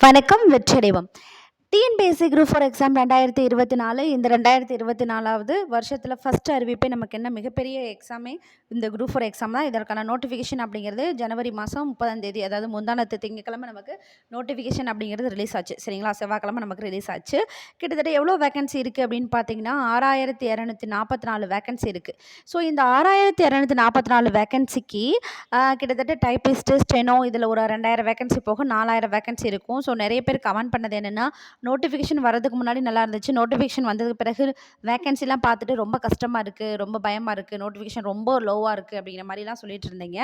வணக்கம் வெற்றியடைவோம். TNPSC group four exam ரெண்டாயிரத்தி இருபத்தி நாலு இந்த ரெண்டாயிரத்தி இருபத்தி நாலாவது வருஷத்தில் ஃபஸ்ட் அறிவிப்பே நமக்கு என்ன மிகப்பெரிய எக்ஸாமே இந்த குரூப் ஃபார் எக்ஸாம் தான். இதற்கான நோட்டிஃபிகேஷன் அப்படிங்கிறது ஜனவரி மாதம் முப்பதாம் தேதி அதாவது முந்தானத்து திங்கக்கிழமை நமக்கு நோட்டிஃபிகேஷன் அப்படிங்கிறது ரிலீஸ் ஆச்சு. சரிங்களா? செவ்வாய்க்கிழமை நமக்கு ரிலீஸ் ஆச்சு. கிட்டத்தட்ட எவ்வளோ வேகன்சி இருக்குது அப்படின்னு பார்த்தீங்கன்னா ஆறாயிரத்தி இரநூத்தி நாற்பத்தி நாலு வேகன்சி இருக்குது ஸோ இந்த ஆறாயிரத்தி இரநூத்தி நாற்பத்தி நாலு வேகன்சிக்கு கிட்டத்தட்ட டைப்பிஸ்ட்டு ஸ்டெனோ இதில் ஒரு ரெண்டாயிரம் வேகன்சி போக நாலாயிரம் வேகன்சி இருக்கும். ஸோ நிறைய பேர் கமெண்ட் பண்ணது என்னென்னா நோட்டிஃபிகேஷன் வரதுக்கு முன்னாடி நல்லா இருந்துச்சு. நோட்டிஃபிகேஷன் வந்ததுக்கு பிறகு வேகன்சிலாம் பார்த்துட்டு ரொம்ப கஷ்டமாக இருக்குது ரொம்ப பயமாக இருக்குது நோட்டிஃபிகேஷன் ரொம்ப லோவாக இருக்குது அப்படிங்கிற மாதிரிலாம் சொல்லிட்டு இருந்தீங்க.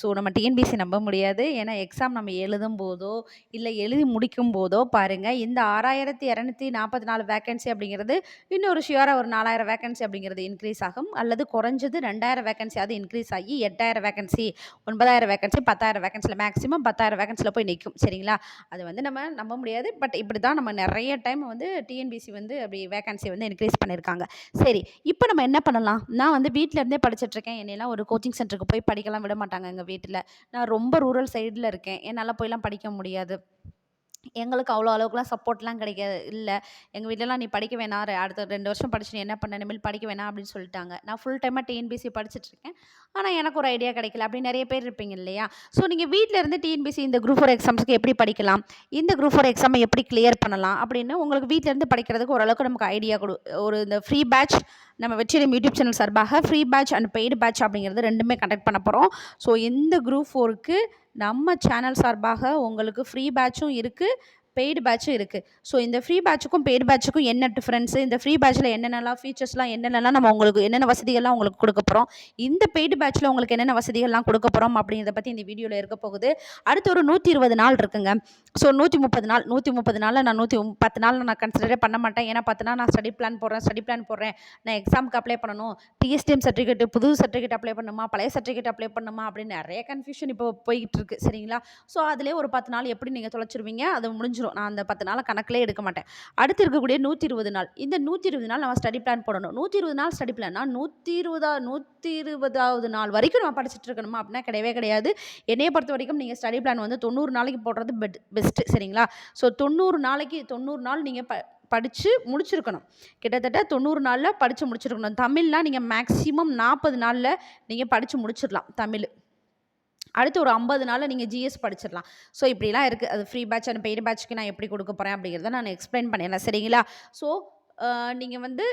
ஸோ நம்ம டிஎன்பிசி நம்ப முடியாது. ஏன்னா எக்ஸாம் நம்ம எழுதும் போதோ இல்லை எழுதி முடிக்கும் போதோ பாருங்கள் இந்த ஆறாயிரத்தி இரநூத்தி நாற்பத்தி நாலு வேகன்சி அப்படிங்கிறது இன்னொரு ஷியூராக ஒரு நாலாயிரம் வேகன்சி அப்படிங்கிறது இன்க்ரீஸ் ஆகும். அல்லது குறைஞ்சது ரெண்டாயிரம் வேகன்சியாவது இன்க்ரீஸ் ஆகி எட்டாயிரம் வேகன்சி ஒன்பதாயிரம் வேகன்சி பத்தாயிரம் வேகன்சியில் மேக்ஸிமம் பத்தாயிரம் வேகன்சியில் போய் நிற்கும் சரிங்களா? அது வந்து நம்ம நம்ப முடியாது. பட் இப்படி தான் நம்ம நிறைய டைம் வந்து டிஎன்பிசி வந்து அப்படி வேகன்சி வந்து இன்க்ரீஸ் பண்ணியிருக்காங்க சரி இப்போ நம்ம என்ன பண்ணலாம்? நான் வந்து வீட்டில் இருந்தே படிச்சிட்ருக்கேன் என்னையெல்லாம் ஒரு கோச்சிங் சென்டருக்கு போய் படிக்கலாம் விட மாட்டாங்க எங்கள் வீட்டில். நான் ரொம்ப ரூரல் சைடில் இருக்கேன். என்னால் போய்லாம் படிக்க முடியாது. எங்களுக்கு அவ்வளோ அளவுக்குலாம் சப்போர்ட்லாம் கிடைக்காது. இல்லை எங்கள் வீட்டிலலாம் நீ படிக்க வேணாம் அடுத்த ரெண்டு வருஷம் படிச்சு நீ என்ன பண்ண இனிமேல் படிக்க வேணாம் அப்படின்னு சொல்லிட்டாங்க. நான் ஃபுல் டைமாக டிஎன்பிசி படிச்சிட்ருக்கேன் ஆனால் எனக்கு ஒரு ஐடியா கிடைக்கல. அப்படி நிறைய பேர் இருப்பீங்க இல்லையா? ஸோ நீங்கள் வீட்டில் இருந்து டிஎன்பிசி இந்த குரூப் ஃபோர் எக்ஸாம்ஸ்க்கு எப்படி படிக்கலாம்? இந்த குரூப் ஃபோர் எக்ஸாமை எப்படி கிளியர் பண்ணலாம்? அப்படின்னு உங்களுக்கு வீட்டில் இருந்து படிக்கிறதுக்கு ஓரளவுக்கு நமக்கு ஐடியா கொடு ஒரு இந்த ஃப்ரீ பேட்ச் நம்ம வெற்றிடம் யூடியூப் சேனல் சார்பாக free batch and paid batch அப்படிங்கிறது ரெண்டுமே கண்டக்ட் பண்ண போகிறோம் ஸோ இந்த குரூப் ஃபோருக்கு நம்ம சேனல் சார்பாக உங்களுக்கு ஃப்ரீ பேட்சும் இருக்குது பெய்டு பேட்சும் இருக்குது ஸோ இந்த ஃப்ரீ பேட்சுக்கும் பெய்டு பேட்சுக்கும் என்ன டிஃப்ரென்ஸு இந்த ஃப்ரீ பேட்சில் என்னென்னலாம் ஃபீச்சர்ஸ்லாம் என்னென்னலாம் நம்ம உங்களுக்கு என்னென்ன வசதிகள்லாம் உங்களுக்கு கொடுக்க போகிறோம் இந்த பெய்டு பேட்சில் உங்களுக்கு என்னென்ன வசதிகள்லாம் கொடுக்க போகிறோம் அப்படிங்கிறத பற்றி இந்த வீடியோவில் இருக்க போகுது. அடுத்து ஒரு நூற்றி இருபது நாள் இருக்குங்க. ஸோ நூற்றி முப்பது நாள் நூற்றி முப்பது நாளில் நான் நூற்றி பத்து நாள் நான் கன்சிடரே பண்ண மாட்டேன். ஏன்னா பத்து நாள் நான் ஸ்டடி பிளான் போடுறேன் ஸ்டடி பிளான் போடுறேன். நான் எக்ஸாமுக்கு அப்ளை பண்ணணும். டிஎஸ்டிஎம் சர்டிஃபிகேட் புது சர்டிஃபிகேட் அப்ளை பண்ணுமா? பழைய சர்டிஃபிகேட் அப்ளை பண்ணுமா? அப்படின்னு நிறைய கன்ஃபியூஷன் இப்போ போய்கிட்டு இருக்கு. சரிங்களா? ஸோ அதிலே ஒரு பத்து நாள் எப்படி நீங்கள் தொலைச்சிருவீங்க? அது முடிஞ்சிடும் நான் அந்த பத்து நாளை கணக்கிலே எடுக்க மாட்டேன். அடுத்து இருக்கக்கூடிய நூற்றி இருபது நாள். இந்த நூற்றி இருபது நாள் நம்ம ஸ்டடி பிளான் போடணும். நூற்றி இருபது நாள் ஸ்டடி பிளான்னா நூற்றி இருபதா நூற்றி இருபதாவது நாள் வரைக்கும் நம்ம படிச்சுட்டு இருக்கணுமா அப்படின்னா கிடையவே கிடையாது. என்னையை பொறுத்த வரைக்கும் நீங்கள் ஸ்டடி பிளான் வந்து தொண்ணூறு நாளைக்கு போடுறது பெட் பெஸ்ட்டு சரிங்களா? ஸோ தொண்ணூறு நாளைக்கு தொண்ணூறு நாள் நீங்கள் ப படித்து முடிச்சிருக்கணும். கிட்டத்தட்ட தொண்ணூறு நாளில் படித்து முடிச்சிருக்கணும். தமிழ்லாம் நீங்கள் மேக்ஸிமம் நாற்பது நாளில் நீங்கள் படித்து முடிச்சிடலாம் தமிழ். அடுத்து ஒரு ஐம்பது நாளில் நீங்கள் ஜிஎஸ் படிச்சிடலாம். ஸோ இப்படிலாம் இருக்குது அது ஃப்ரீ பேட்ச் அண்ட் பெய்டு பேட்ச்க்கு நான் எப்படி கொடுக்க போகிறேன் அப்படிங்கிறத நான் எக்ஸ்பிளைன் பண்ணிடுறேன். சரிங்களா? ஸோ நீங்கள் வந்து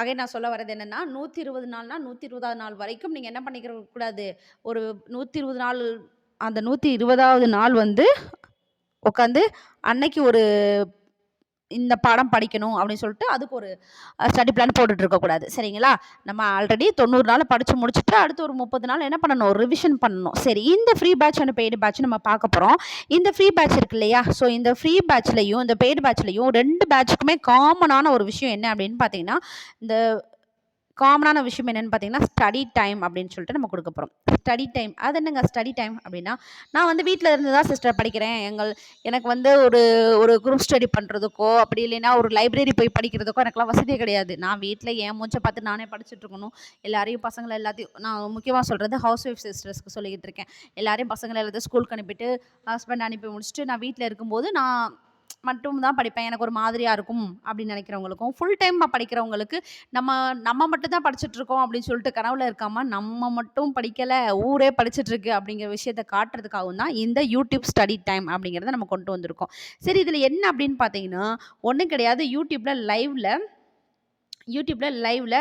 அகை நான் சொல்ல வர்றது என்னென்னா நூற்றி இருபது நாள்னா நூற்றி இருபதாவது நாள் வரைக்கும் நீங்கள் என்ன பண்ணிக்கிற கூடாது? ஒரு நூற்றி இருபது நாள் அந்த நூற்றி இருபதாவது நாள் வந்து உட்காந்து அன்னைக்கு ஒரு இந்த பாடம் படிக்கணும் அப்படின்னு சொல்லிட்டு அதுக்கு ஒரு ஸ்டடி பிளான் போட்டுட்டு இருக்கக்கூடாது சரிங்களா? நம்ம ஆல்ரெடி தொண்ணூறு நாள் படித்து முடிச்சுட்டு அடுத்து ஒரு முப்பது நாள் என்ன பண்ணணும்? ரிவிஷன் பண்ணணும். சரி இந்த free batch and paid batch நம்ம பார்க்க போகிறோம் இந்த ஃப்ரீ பேட்ச் இருக்கு இல்லையா? ஸோ இந்த ஃப்ரீ பேட்ச்லையும் இந்த பெய்டு பேட்ச்லையும் ரெண்டு பேட்சுக்குமே காமனான ஒரு விஷயம் என்ன அப்படின்னு பார்த்தீங்கன்னா இந்த காமனான விஷயம் என்னென்னு பார்த்தீங்கன்னா ஸ்டடி டைம் அப்படின்னு சொல்லிட்டு நம்ம கொடுக்க போகிறோம் ஸ்டடி டைம் அது என்னங்க ஸ்டடி டைம் அப்படின்னா நான் வந்து வீட்டில் இருந்து தான் சிஸ்டர் படிக்கிறேன். எங்கள் எனக்கு வந்து ஒரு ஒரு குரூப் ஸ்டடி பண்ணுறதுக்கோ அப்படி இல்லைன்னா ஒரு லைப்ரரி போய் படிக்கிறதுக்கோ எனக்குலாம் வசதியே கிடையாது. நான் வீட்டில் என் மூச்சை பார்த்து நானே படிச்சுட்டு இருக்கணும். எல்லாரையும் பசங்களை எல்லாத்தையும் நான் முக்கியமாக சொல்கிறது ஹவுஸ் ஒய்ஃப் சிஸ்டர்ஸ்க்கு சொல்லிக்கிட்டு இருக்கேன். எல்லாரையும் பசங்களை எல்லாத்தையும் ஸ்கூலுக்கு அனுப்பிட்டு ஹஸ்பண்ட் அனுப்பி முடிச்சுட்டு நான் வீட்டில் இருக்கும்போது நான் மட்டும் தான் படிப்பேன். எனக்கு ஒரு மாதிரியாக இருக்கும் அப்படின்னு நினைக்கிறவங்களுக்கும். ஃபுல் டைம் படிக்கிறவங்களுக்கு நம்ம நம்ம மட்டும் தான் படிச்சுட்ருக்கோம் அப்படின்னு சொல்லிட்டு கனவுல இருக்காம நம்ம மட்டும் படிக்கலை ஊரே படிச்சுட்ருக்கு அப்படிங்கிற விஷயத்த காட்டுறதுக்காகவும் தான் இந்த யூடியூப் ஸ்டடி டைம் அப்படிங்கிறத நம்ம கொண்டு வந்திருக்கோம். சரி இதில் என்ன அப்படின்னு பார்த்தீங்கன்னா ஒன்றும் கிடையாது. யூடியூப்பில் லைவில் யூடியூப்பில் லைவில்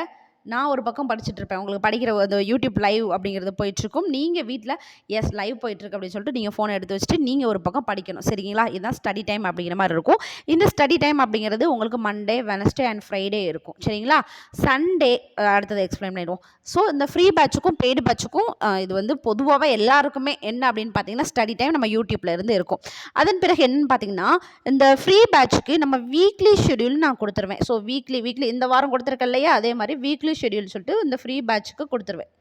நான் ஒரு பக்கம் படிச்சுட்டு இருப்பேன் உங்களுக்கு படிக்கிற அந்த யூடியூப் லைவ் அப்படிங்கிறது போயிட்டுருக்கும். நீங்கள் வீட்டில் எஸ் லைவ் போயிட்டுருக்கு அப்படின்னு சொல்லிட்டு நீங்கள் ஃபோனை எடுத்து வச்சுட்டு நீங்கள் ஒரு பக்கம் படிக்கணும். சரிங்களா? இதுதான் ஸ்டடி டைம் அப்படிங்கிற மாதிரி இருக்கும். இந்த ஸ்டடி டைம் அப்படிங்கிறது உங்களுக்கு மண்டே வெனஸ்டே அண்ட் ஃப்ரைடே இருக்கும். சரிங்களா? சண்டே அடுத்தது எக்ஸ்பிளைன் பண்ணிடுவோம். ஸோ இந்த ஃப்ரீ பேட்சுக்கும் பெய்டு பேட்சுக்கும் இது வந்து பொதுவாகவே எல்லாருக்குமே என்ன அப்படின்னு பார்த்தீங்கன்னா ஸ்டடி டைம் நம்ம யூடியூப்பில் இருந்து இருக்கும். அதன் பிறகு என்னன்னு பார்த்தீங்கன்னா இந்த ஃப்ரீ பேட்சுக்கு நம்ம வீக்லி ஷெடியூல் நான் கொடுத்துருவேன். ஸோ வீக்லி வீக்லி இந்த வாரம் கொடுத்துருக்கேன் இல்லையா? அதே மாதிரி வீக்லி ஷெடியூல் சொல்லிட்டு இந்த ஃப்ரீ பேட்சுக்கு கொடுத்துருவேன்.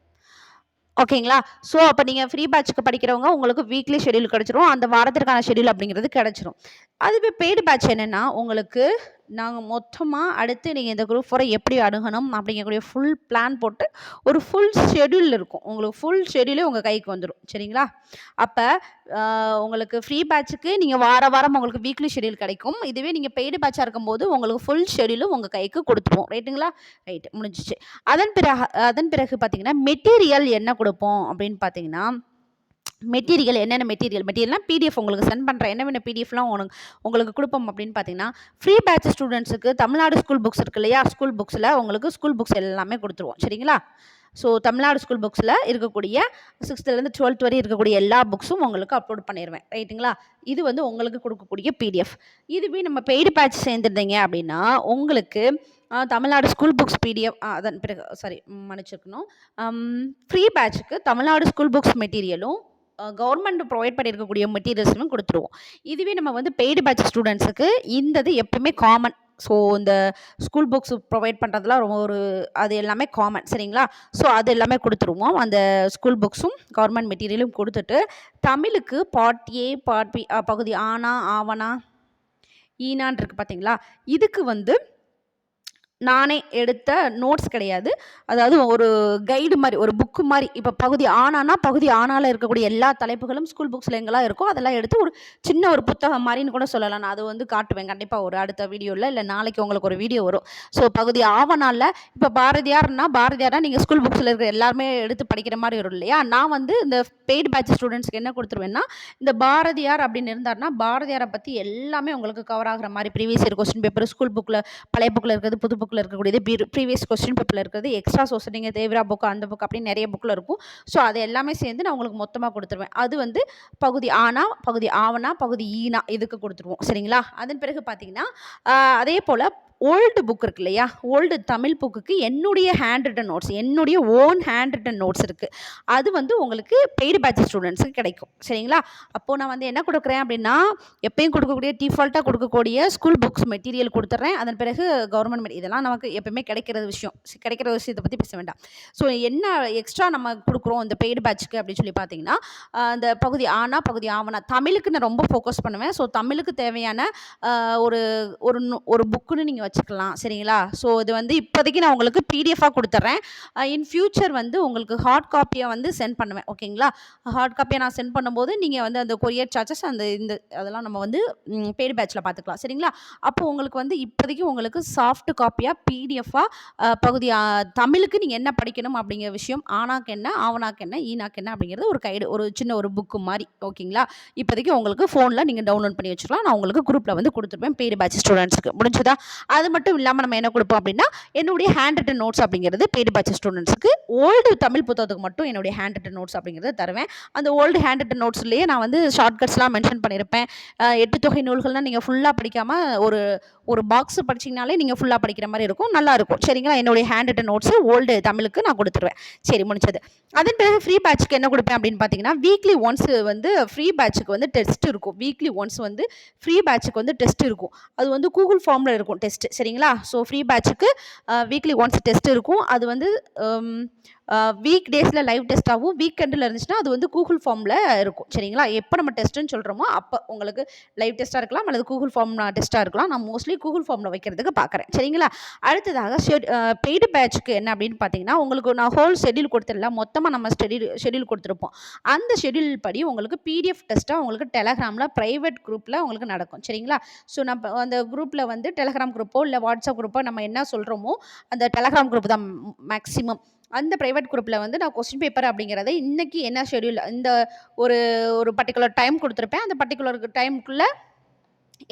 ஓகேங்களா ஸோ அப்போ நீங்கள் ஃப்ரீ பேட்ச்க்கு படிக்கிறவங்க உங்களுக்கு வீக்லி ஷெடியூல் கிடச்சிரும். அந்த வாரத்திற்கான ஷெடியூல் அப்படிங்கிறது கிடச்சிரும். அதுவே பெய்டு பேட்ச் என்னென்னா உங்களுக்கு நாங்கள் மொத்தமாக அடுத்து நீங்கள் இந்த குரூப் ஃபோரை எப்படி அணுகணும் அப்படிங்கக்கூடிய ஃபுல் பிளான் போட்டு ஒரு ஃபுல் ஷெட்யூல் இருக்கும். உங்களுக்கு ஃபுல் ஷெட்யூலே உங்கள் கைக்கு வந்துடும் சரிங்களா? அப்போ உங்களுக்கு ஃப்ரீ பேட்சுக்கு நீங்கள் வார வாரம் உங்களுக்கு வீக்லி ஷெட்யூல் கிடைக்கும். இதுவே நீங்கள் பெய்டு பேட்சாக இருக்கும்போது உங்களுக்கு ஃபுல் ஷெட்யூலும் உங்கள் கைக்கு கொடுத்துருவோம் ரைட்டுங்களா ரைட் முடிஞ்சிச்சு. அதன் பிறகு அதன் பிறகு பார்த்தீங்கன்னா மெட்டீரியல் என்ன கொடுப்போம் அப்படின்னு பார்த்தீங்கன்னா மெட்டீரியல் என்னென்ன மெட்டீரியல்? மெட்டீரியல்லாம் பிடிஎஃப் உங்களுக்கு சென்ட் பண்ணுறேன் என்னென்ன பிடிஎஃப்லாம் உங்களுக்கு உங்களுக்கு கொடுப்போம் அப்படின்னு பார்த்தீங்கன்னா ஃப்ரீ பேட்ச் ஸ்டூடெண்ட்ஸுக்கு தமிழ்நாடு ஸ்கூல் புக்ஸ் இருக்கு இல்லையா? ஸ்கூல் புக்ஸில் உங்களுக்கு ஸ்கூல் புக்ஸ் எல்லாமே கொடுத்துருவோம். சரிங்களா? ஸோ தமிழ்நாடு ஸ்கூல் புக்ஸில் இருக்கக்கூடிய சிக்ஸ்த்துலேருந்து டுவெல்த் வரை இருக்கக்கூடிய எல்லா புக்ஸும் உங்களுக்கு அப்லோட் பண்ணிடுவேன் ரைட்டுங்களா இது வந்து உங்களுக்கு கொடுக்கக்கூடிய பிடிஎஃப் இதுவே நம்ம பெய்டு பேட்ச் சேர்ந்துருந்தீங்க அப்படின்னா உங்களுக்கு தமிழ்நாடு ஸ்கூல் புக்ஸ் பிடிஎஃப் அதன் பிறகு சாரி மன்னிச்சிருக்கணும். ஃப்ரீ பேட்சுக்கு தமிழ்நாடு ஸ்கூல் புக்ஸ் மெட்டீரியலும் கவர்மெண்ட் ப்ரொவைட் பண்ணியிருக்கக்கூடிய மெட்டீரியல்ஸும் கொடுத்துருவோம். இதுவே நம்ம வந்து பெய்டு பேட்ச் ஸ்டூடெண்ட்ஸுக்கு இந்த இது எப்பவுமே காமன் ஸோ இந்த ஸ்கூல் புக்ஸ் ப்ரொவைட் பண்ணுறதுலாம் ரொம்ப ஒரு அது எல்லாமே காமன் சரிங்களா? ஸோ அது எல்லாமே கொடுத்துருவோம். அந்த ஸ்கூல் புக்ஸும் கவர்மெண்ட் மெட்டீரியலும் கொடுத்துட்டு தமிழுக்கு பார்ட் ஏ பார்ட் பி பகுதி ஆனா ஆவணா ஈனான் இருக்குது பார்த்தீங்களா இதுக்கு வந்து நானே எடுத்த நோட்ஸ் கிடையாது. அதாவது ஒரு கைடு மாதிரி ஒரு புக்கு மாதிரி. இப்போ பகுதி ஆனானா பகுதி ஆனால இருக்கக்கூடிய எல்லா தலைப்புகளும் ஸ்கூல் புக்ஸில் எங்கெல்லாம் இருக்கோ அதெல்லாம் எடுத்து ஒரு சின்ன ஒரு புத்தகம் மாதிரின்னு கூட சொல்லலாம். நான் அதை வந்து காட்டுவேன். கண்டிப்பாக ஒரு அடுத்த வீடியோவில் இல்லை நாளைக்கு உங்களுக்கு ஒரு வீடியோ வரும். ஸோ பகுதி ஆவனால இப்போ பாரதியார்னா பாரதியார்னா நீங்கள் ஸ்கூல் புக்ஸில் இருக்கிற எல்லாருமே எடுத்து படிக்கிற மாதிரி வரும் இல்லையா? நான் வந்து இந்த பெய்டு பேட்ச் ஸ்டூடெண்ட்ஸ்க்கு என்ன கொடுத்துருவேன்னா இந்த பாரதியார் அப்படின்னு இருந்தார்னா பாரதியாரை பற்றி எல்லாமே உங்களுக்கு கவர் ஆகிற மாதிரி previous year question paper school புக்கில் பழைய புக்கில் இருக்கிறது புது புக்கில் இருக்கக்கூடியது ப்ரீவியஸ் கொஸ்டின் பேப்பரில் இருக்கிறது எக்ஸ்ட்ரா சோசனிங்க தேவிரா புக்கு அந்த புக் அப்படின்னு நிறைய புக்கில் இருக்கும். ஸோ அது எல்லாமே சேர்ந்து நான் உங்களுக்கு மொத்தமாக கொடுத்துருவேன். அது வந்து பகுதி ஆனா பகுதி ஆவணா பகுதி ஈனா இதுக்கு கொடுத்துருவோம். சரிங்களா? அதன் பிறகு பார்த்தீங்கன்னா அதே போல் ஓல்டு புக் இருக்கு இல்லையா? ஓல்டு தமிழ் புக்குக்கு என்னுடைய ஹேண்ட் ரிட்டன் நோட்ஸ் என்னுடைய ஓன் ஹேண்ட் ரிட்டன் நோட்ஸ் இருக்குது அது வந்து உங்களுக்கு பெய்டு பேட்ச் ஸ்டூடெண்ட்ஸுக்கு கிடைக்கும். சரிங்களா? அப்போது நான் வந்து என்ன கொடுக்குறேன் அப்படின்னா எப்பயும் கொடுக்கக்கூடிய டிஃபால்ட்டாக கொடுக்கக்கூடிய ஸ்கூல் புக்ஸ் மெட்டீரியல் கொடுத்துட்றேன் அதன் பிறகு கவர்மெண்ட் இதெல்லாம் நமக்கு எப்பயுமே கிடைக்கிற விஷயம். கிடைக்கிற விஷயத்தை பற்றி பேச வேண்டாம். ஸோ என்ன எக்ஸ்ட்ரா நம்ம கொடுக்குறோம் இந்த பெய்டு பேட்ச்க்கு அப்படின்னு சொல்லி பார்த்தீங்கன்னா அந்த பகுதி ஆனா பகுதி ஆவணா தமிழுக்கு நான் ரொம்ப ஃபோக்கஸ் பண்ணுவேன். ஸோ தமிழுக்கு தேவையான ஒரு ஒரு ஒரு புக்குன்னு நீங்கள் வச்சுக்கலாம் சரிங்களா? ஸோ இது வந்து இப்போதைக்கு நான் உங்களுக்கு பிடிஎஃபாக கொடுத்துட்றேன் இன் ஃபியூச்சர் வந்து உங்களுக்கு ஹார்ட் காப்பியை வந்து சென்ட் பண்ணுவேன் ஓகேங்களா? ஹார்ட் காப்பியை நான் சென்ட் பண்ணும்போது நீங்கள் வந்து அந்த கொரியர் சார்ஜஸ் அந்த இந்த அதெல்லாம் நம்ம வந்து பெய்டு பேட்சில் பார்த்துக்கலாம் சரிங்களா? அப்போ உங்களுக்கு வந்து இப்போதைக்கு உங்களுக்கு சாஃப்ட் காப்பியாக பிடிஎஃபாக பகுதி தமிழுக்கு நீங்கள் என்ன படிக்கணும் அப்படிங்கிற விஷயம் ஆனாக்கு என்ன ஆவனாக்கு என்ன ஈனாக்கு என்ன அப்படிங்கிறது ஒரு கைடு ஒரு சின்ன ஒரு புக்கு மாதிரி ஓகேங்களா? இப்போதைக்கு உங்களுக்கு ஃபோனில் நீங்கள் டவுன்லோட் பண்ணி வச்சுக்கலாம். நான் உங்களுக்கு குரூப்பில் வந்து கொடுத்துருப்பேன் பெய்டு பேட்ச் ஸ்டூடெண்ட்ஸுக்கு முடிஞ்சதா? அது அது மட்டும் இல்லாமல் நம்ம என்ன கொடுப்போம் அப்படின்னா என்னுடைய ஹேண்ட் ரிட்டன் நோட்ஸ் அப்படிங்கிறது பெய்டு பேட்ச் ஸ்டூடெண்ட்ஸுக்கு ஓல்டு தமிழ் புத்தகத்துக்கு மட்டும் என்னுடைய ஹேண்ட் ரிட்டன் நோட்ஸ் அப்படிங்கிறது தருவேன். அந்த ஓல்டு ஹேண்ட் ரிட்டன் நோட்ஸ்லேயே நான் வந்து ஷார்ட்கட்ஸ்லாம் மென்ஷன் பண்ணியிருப்பேன் எட்டு தொகை நூல்கள்னால் நீங்கள் ஃபுல்லாக படிக்காமல் ஒரு ஒரு பாக்ஸ் படிச்சிங்கனாலே நீங்கள் ஃபுல்லாக படிக்கிற மாதிரி இருக்கும். நல்லா இருக்கும். சரிங்களா? என்னுடைய ஹேண்ட் ரிட்டன் நோட்ஸு ஓல்டு தமிழுக்கு நான் கொடுத்துருவேன். சரி முடிச்சது அதன் பிறகு ஃப்ரீ பேட்ச்க்கு என்ன கொடுப்பேன் அப்படின்னு பார்த்தீங்கன்னா வீக்லி ஒன்ஸ் வந்து ஃப்ரீ பேட்ச்சுக்கு வந்து டெஸ்ட் இருக்கும். வீக்லி ஒன்ஸ் வந்து ஃப்ரீ பேட்ச்சுக்கு வந்து டெஸ்ட் இருக்கும். அது வந்து கூகுள் ஃபார்மில் இருக்கும். டெஸ்ட் சரிங்களா? ஸோ ஃப்ரீ பேட்சுக்கு வீக்லி ஒன்ஸ் டெஸ்ட் இருக்கும். அது வந்து வீக் டேஸில் லைவ் டெஸ்ட்டாகவும் வீக்கெண்டில் இருந்துச்சுன்னா அது வந்து கூகுள் ஃபார்மில் இருக்கும். சரிங்களா? எப்போ நம்ம டெஸ்ட்டுன்னு சொல்கிறோமோ அப்போ உங்களுக்கு லைவ் டெஸ்ட்டாக இருக்கலாம் அல்லது கூகுள் ஃபார்ம் டெஸ்ட்டாக இருக்கலாம். நான் மோஸ்ட்லி கூகுள் ஃபார்மில் வைக்கிறதுக்கு பார்க்குறேன் சரிங்களா? அடுத்ததாக ஷெட் பெய்டு பேட்ச்க்கு என்ன அப்படின்னு பார்த்தீங்கன்னா உங்களுக்கு நான் ஹோல் ஷெடியூல் கொடுத்துடல. மொத்தமாக நம்ம ஷெடியூல் ஷெடியூல் கொடுத்துருப்போம். அந்த ஷெடியூல் படி உங்களுக்கு பிடிஎஃப் டெஸ்ட்டாக உங்களுக்கு டெலகிராமில் ப்ரைவேட் குரூப்பில் உங்களுக்கு நடக்கும். சரிங்களா? ஸோ நம்ம அந்த குரூப்பில் வந்து டெலகிராம் குரூப்போ இல்லை வாட்ஸ்அப் குரூப்போ நம்ம என்ன சொல்கிறோமோ அந்த டெலகிராம் குரூப் தான் மேக்ஸிமம் அந்த ப்ரைவேட் குரூப்பில் வந்து நான் கொஸ்டின் பேப்பர் அப்படிங்கிறத இன்றைக்கி என்ன ஷெடியூல் இந்த ஒரு ஒரு பர்டிகுலர் டைம் கொடுத்துருப்பேன். அந்த பர்டிகுலர் டைமுக்குள்ளே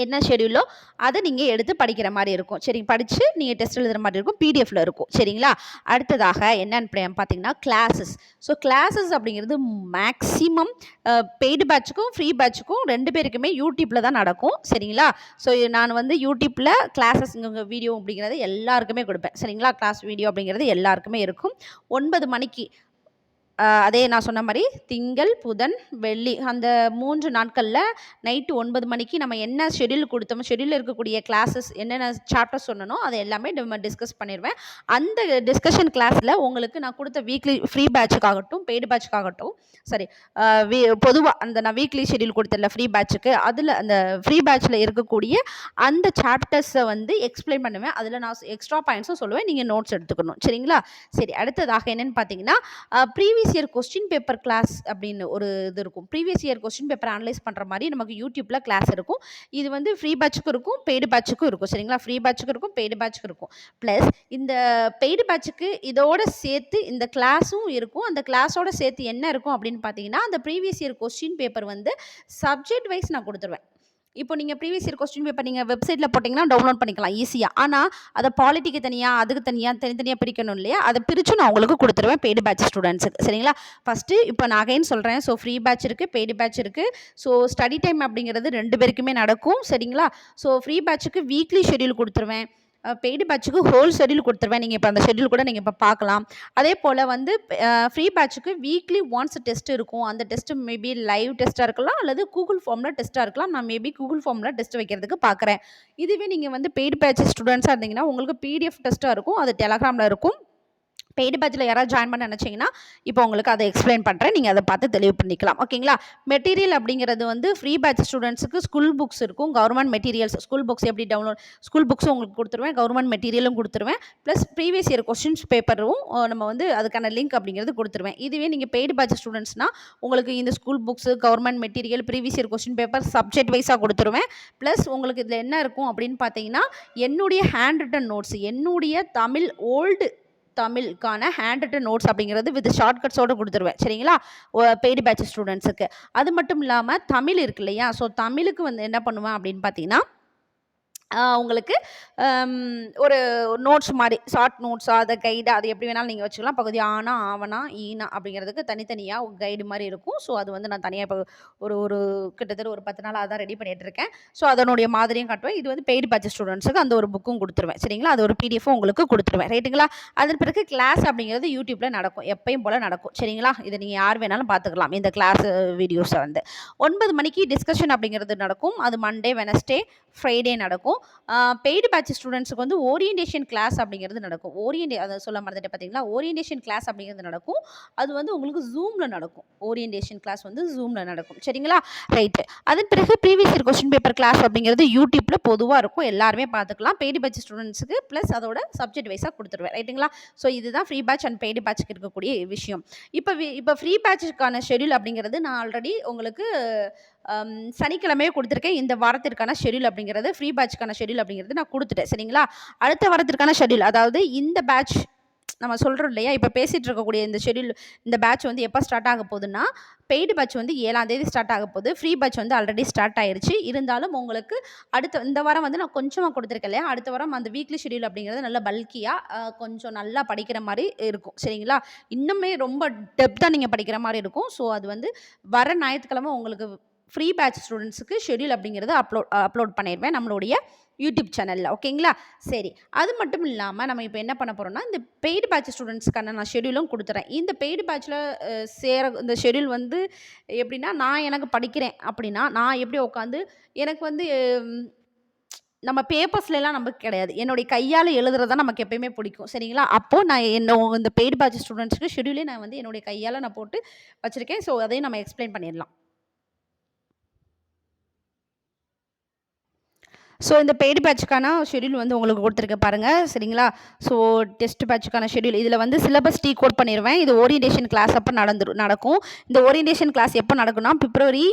என்ன ஷெடியூலோ அதை நீங்கள் எடுத்து படிக்கிற மாதிரி இருக்கும். சரி படித்து நீங்கள் டெஸ்ட் எழுதுகிற மாதிரி இருக்கும் பிடிஎஃப்ல இருக்கும். சரிங்களா? அடுத்ததாக என்னென்னு பார்த்தீங்கன்னா கிளாஸஸ் ஸோ கிளாஸஸ் அப்படிங்கிறது மேக்ஸிமம் பெய்டு பேட்சுக்கும் ஃப்ரீ பேட்சுக்கும் ரெண்டு பேருக்குமே யூடியூப்பில் தான் நடக்கும். சரிங்களா? ஸோ நான் வந்து யூடியூப்பில் கிளாஸஸ் இங்கே வீடியோ அப்படிங்கிறது எல்லாருக்குமே கொடுப்பேன். சரிங்களா? கிளாஸ் வீடியோ அப்படிங்கிறது எல்லாருக்குமே இருக்கும். ஒன்பது மணிக்கு அதே நான் சொன்ன மாதிரி திங்கள் புதன் வெள்ளி. அந்த மூன்று நாட்களில் நைட்டு ஒன்பது மணிக்கு நம்ம என்ன ஷெட்யூல் கொடுத்தோமோ ஷெடியூலில் இருக்கக்கூடிய கிளாஸஸ் என்னென்ன சாப்டர்ஸ் சொன்னனோ அதை எல்லாமே நம்ம டிஸ்கஸ் பண்ணிடுவேன். அந்த டிஸ்கஷன் கிளாஸில் உங்களுக்கு நான் கொடுத்த வீக்லி ஃப்ரீ பேட்சுக்காகட்டும் பெய்டு பேட்சுக்காகட்டும் சாரி பொதுவாக அந்த நான் வீக்லி ஷெட்யூல் கொடுத்தல ஃப்ரீ பேட்சுக்கு அதில் அந்த ஃப்ரீ பேட்சில் இருக்கக்கூடிய அந்த சாப்டர்ஸை வந்து எக்ஸ்பிளைன் பண்ணுவேன். அதில் நான் எக்ஸ்ட்ரா பாயிண்ட்ஸும் சொல்லுவேன். நீங்கள் நோட்ஸ் எடுத்துக்கணும். சரிங்களா? சரி அடுத்ததாக என்னென்னு பார்த்தீங்கன்னா previous year question paper class அப்படின்னு ஒரு இது இருக்கும். Previous year question paper analyse பண்ணுற மாதிரி நமக்கு யூடியூப்பில் கிளாஸ் இருக்கும். இது வந்து ஃப்ரீ பேட்சுக்கும் இருக்கும் பெய்டு பேட்சுக்கும் இருக்கும். சரிங்களா? ஃப்ரீ பேட்சுக்கும் இருக்கும் பெய்டு பேட்சுக்கும் இருக்கும். ப்ளஸ் இந்த பெய்டு பேட்சுக்கு இதோட சேர்த்து இந்த கிளாஸும் இருக்கும். அந்த கிளாஸோட சேர்த்து என்ன இருக்கும் அப்படின்னு பார்த்தீங்கன்னா அந்த ப்ரீவியஸ் இயர் கொஸ்டின் பேப்பர் வந்து சப்ஜெக்ட் வைஸ் நான் கொடுத்துருவேன். இப்போ நீங்கள் ப்ரீவியஸ் இயர் கொஸ்டின் பேப்பர் நீங்கள் வெப்சைட்டில் போட்டிங்கன்னா டவுன்லோட் பண்ணிக்கலாம் ஈஸியாக ஆனால் அதை பாலிட்டிக்கு தனியாக அதுக்கு தனியாக தனித்தனியாக பிரிக்கணும் இல்லையா? அதை பிரித்து நான் உங்களுக்கு கொடுத்துருவேன் பெய்டு பேட்ச் ஸ்டூடெண்ட்ஸுக்கு சரிங்களா? ஃபஸ்ட்டு இப்போ நான் அகைன் சொல்கிறேன் ஸோ ஃப்ரீ பேட்ச் இருக்குது பெய்டு பேட்ச் இருக்குது ஸோ ஸ்டடி டைம் அப்படிங்கிறது ரெண்டு பேருக்குமே நடக்கும். சரிங்களா? ஸோ ஃப்ரீ பேட்சுக்கு வீக்லி ஷெட்யூல் கொடுத்துருவேன். பெய்டு பேட்சுக்கு ஹோல் ஷெட்யூல் கொடுத்துருவேன். நீங்கள் இப்போ அந்த ஷெட்யூல் கூட நீங்கள் இப்போ பார்க்கலாம். அதே போல் வந்து ஃப்ரீ பேட்சுக்கு வீக்லி ஒன்ஸ் டெஸ்ட் இருக்கும். அந்த டெஸ்ட்டு மேபி லைவ் டெஸ்ட்டாக இருக்கலாம் அல்லது கூகுள் ஃபார்மில் டெஸ்ட்டாக இருக்கலாம். நான் மேபி கூகுள் ஃபார்மில் டெஸ்ட் வைக்கிறதுக்கு பார்க்குறேன். இதுவே நீங்கள் வந்து பெய்டு பேட்ச் ஸ்டூடெண்ட்ஸாக இருந்தீங்கன்னா உங்களுக்கு பிடிஎஃப் டெஸ்ட்டாக இருக்கும். அது டெலகிராமில் இருக்கும். பெய்டு பேட்சில் யாராவது ஜாயின் பண்ண நினச்சிங்கன்னா இப்போ உங்களுக்கு அதை எக்ஸ்பிளைன் பண்ணுறேன் நீங்கள் அதை பார்த்து தெளிவு பண்ணிக்கலாம். ஓகேங்களா? மெட்டீரியல் அப்படிங்கிறது வந்து ஃப்ரீ பேட்ச் ஸ்டூடெண்ட்ஸுக்கு ஸ்கூல் புக்ஸ் இருக்கும். கவர்மெண்ட் மெட்டீரியல்ஸ் ஸ்கூல் புக்ஸ் எப்படி டவுன்லோட் ஸ்கூல் புக்ஸும் உங்களுக்கு கொடுத்துருவேன். கவர்மெண்ட் மெட்டீரியலும் கொடுத்துருவேன். ப்ளஸ் ப்ரீவியஸ் இயர் கொஸ்டின்ஸ் பேப்பரும் நம்ம வந்து அதுக்கான லிங்க் அப்படிங்கிறது கொடுத்துருவேன். இதுவே நீங்கள் பெய்டு பேட்ச் ஸ்டூடெண்ட்ஸ்னால் உங்களுக்கு இந்த school books government material previous year question paper subject வைஸாக கொடுத்துருவேன். ப்ளஸ் உங்களுக்கு இதில் என்ன இருக்கும் அப்படின்னு பார்த்தீங்கன்னா என்னுடைய ஹேண்ட் ரிட்டன் நோட்ஸ் என்னுடைய தமிழ் ஓல்டு தமிழுக்கான ஹேண்ட் ரிட்டன் நோட்ஸ் அப்படிங்கிறது வித் ஷார்ட்கட்ஸோடு கொடுத்துருவேன். சரிங்களா? பெய்டு பேட்ச் ஸ்டூடெண்ட்ஸுக்கு அது மட்டும் இல்லாமல் தமிழ் இருக்கு இல்லையா? ஸோ தமிழுக்கு வந்து என்ன பண்ணுவேன் அப்படின்னு பார்த்தீங்கன்னா உங்களுக்கு ஒரு நோட்ஸ் மாதிரி ஷார்ட் நோட்ஸா அதை கைடாக அது எப்படி வேணாலும் நீங்கள் வச்சுக்கலாம். பகுதி ஆனா ஆவணா ஈனா அப்படிங்கிறதுக்கு தனித்தனியாக கைடு மாதிரி இருக்கும். ஸோ அது வந்து நான் தனியாக இப்போ ஒரு ஒரு கிட்டத்தட்ட ஒரு பத்து நாள் அதான் ரெடி பண்ணிட்டு இருக்கேன் ஸோ அதனுடைய மாதிரியும் காட்டுவேன். இது வந்து பெய்டு பட்ஜெட் ஸ்டூடெண்ட்ஸுக்கு அந்த ஒரு புக்கும் கொடுத்துருவேன். சரிங்களா? அது ஒரு பிடிஎஃப்பும் உங்களுக்கு கொடுத்துருவேன். ரைட்டுங்களா அதன் பிறகு கிளாஸ் அப்படிங்கிறது யூடியூப்பில் நடக்கும். எப்பயும் போல் நடக்கும். சரிங்களா? இதை நீங்கள் யார் வேணாலும் பார்த்துக்கலாம். இந்த கிளாஸ் வீடியோஸை வந்து. ஒன்பது மணிக்கு டிஸ்கஷன் அப்படிங்கிறது நடக்கும். அது மண்டே வெனஸ்டே ஃப்ரைடே நடக்கும். பெய்டு பேட்ச் ஸ்டூடெண்ட்ஸுக்கு வந்து ஓரியன்டேஷன் கிளாஸ் அப்படிங்கிறது நடக்கும். ஓரியன்டே அதை சொல்ல மறந்துட்டு பார்த்தீங்களா ஓரியன்டேஷன் கிளாஸ் அப்படிங்கிறது நடக்கும். அது வந்து உங்களுக்கு ஜூமில் நடக்கும். ஓரியன்டேஷன் கிளாஸ் வந்து ஜூமில் நடக்கும். சரிங்களா? ரைட்டு அதன் பிறகு previous year question paper class அப்படிங்கிறது யூடியூப்பில் பொதுவாக இருக்கும். எல்லாருமே பார்த்துக்கலாம். பெய்டு பேட்ச் ஸ்டூடெண்ட்ஸுக்கு ப்ளஸ் அதோட சப்ஜெக்ட் வைஸாக கொடுத்துருவேன். ரைட்டுங்களா ஸோ இதுதான் ஃப்ரீ பேட்ச் அண்ட் பெய்டு பேட்ச்க்கு இருக்கக்கூடிய விஷயம். இப்போ இப்போ ஃப்ரீ பேட்சுக்கான ஷெட்யூல் அப்படிங்கிறது நான் ஆல்ரெடி உங்களுக்கு சனிக்கிழமையே கொடுத்துருக்கேன். இந்த வாரத்திற்கான ஷெட்யூல் அப்படிங்கிறது ஃப்ரீ பேட்ச்க்கான ஷெட்யூல் அப்படிங்கிறது நான் கொடுத்துட்டேன். சரிங்களா? அடுத்த வாரத்திற்கான ஷெட்யூல் அதாவது இந்த பேட்ச் நம்ம சொல்கிறோம் இல்லையா? இப்போ பேசிகிட்டு இருக்கக்கூடிய இந்த ஷெட்யூல் இந்த பேட்ச் வந்து எப்போ ஸ்டார்ட் ஆக போகுதுன்னா பெய்டு பேட்ச் வந்து ஏழாம் தேதி ஸ்டார்ட் ஆக போகுது. ஃப்ரீ பேட்ச் வந்து ஆல்ரெடி ஸ்டார்ட் ஆயிருச்சு. இருந்தாலும் உங்களுக்கு அடுத்த இந்த வாரம் வந்து நான் கொஞ்சமாக கொடுத்துருக்கேன் இல்லையா? அடுத்த வாரம் அந்த வீக்லி ஷெட்யூல் அப்படிங்கிறது நல்லா பல்கியாக கொஞ்சம் நல்லா படிக்கிற மாதிரி இருக்கும். சரிங்களா? இன்னுமே ரொம்ப டெப்த்தாக நீங்கள் படிக்கிற மாதிரி இருக்கும். ஸோ அது வந்து வர ஞாயிற்றுக்கிழமை உங்களுக்கு ஃப்ரீ பேட்ச் ஸ்டூடெண்ட்ஸுக்கு ஷெட்யூல் அப்படிங்கிறது அப்லோட் அப்லோட் பண்ணிடுவேன் நம்மளுடைய யூடியூப் சேனலில் ஓகேங்களா சரி. அது மட்டும் இல்லாமல் நம்ம இப்போ என்ன பண்ண போகிறோம்னா இந்த பெய்டு பேட்ச் ஸ்டூடெண்ட்ஸ்க்கான நான் ஷெட்யூலும் கொடுத்துறேன். இந்த பெய்டு பேட்ச்சில் சேர இந்த ஷெட்யூல் வந்து எப்படின்னா நான் எனக்கு படிக்கிறேன் அப்படின்னா நான் எப்படி உட்காந்து எனக்கு வந்து நம்ம பேப்பர்ஸ்லாம் நமக்கு கிடையாது. என்னுடைய கையால் எழுதுறது தான் நமக்கு எப்பயுமே பிடிக்கும். சரிங்களா? அப்போது நான் என்ன இந்த பெய்டு பேட்ச் ஸ்டூடெண்ட்ஸ்க்கு ஷெட்யூலே நான் வந்து என்னுடைய கையால் நான் போட்டு வச்சுருக்கேன். ஸோ அதையும் நம்ம எக்ஸ்பிளைன் பண்ணிடலாம். ஸோ இந்த பெய்டு பேட்சுக்கான ஷெட்யூல் வந்து உங்களுக்கு கொடுத்துருக்கேன் பாருங்கள் சரிங்களா? ஸோ டெஸ்ட் பேட்சுக்கான ஷெட்யூல் இதில் வந்து சிலபஸ் டீ கோட் பண்ணிடுவேன் இது ஓரியன்டேஷன் கிளாஸ் அப்போ நடந்துரும் நடக்கும். இந்த ஓரியன்டேஷன் கிளாஸ் எப்போ நடக்கும்னா பிப்ரவரி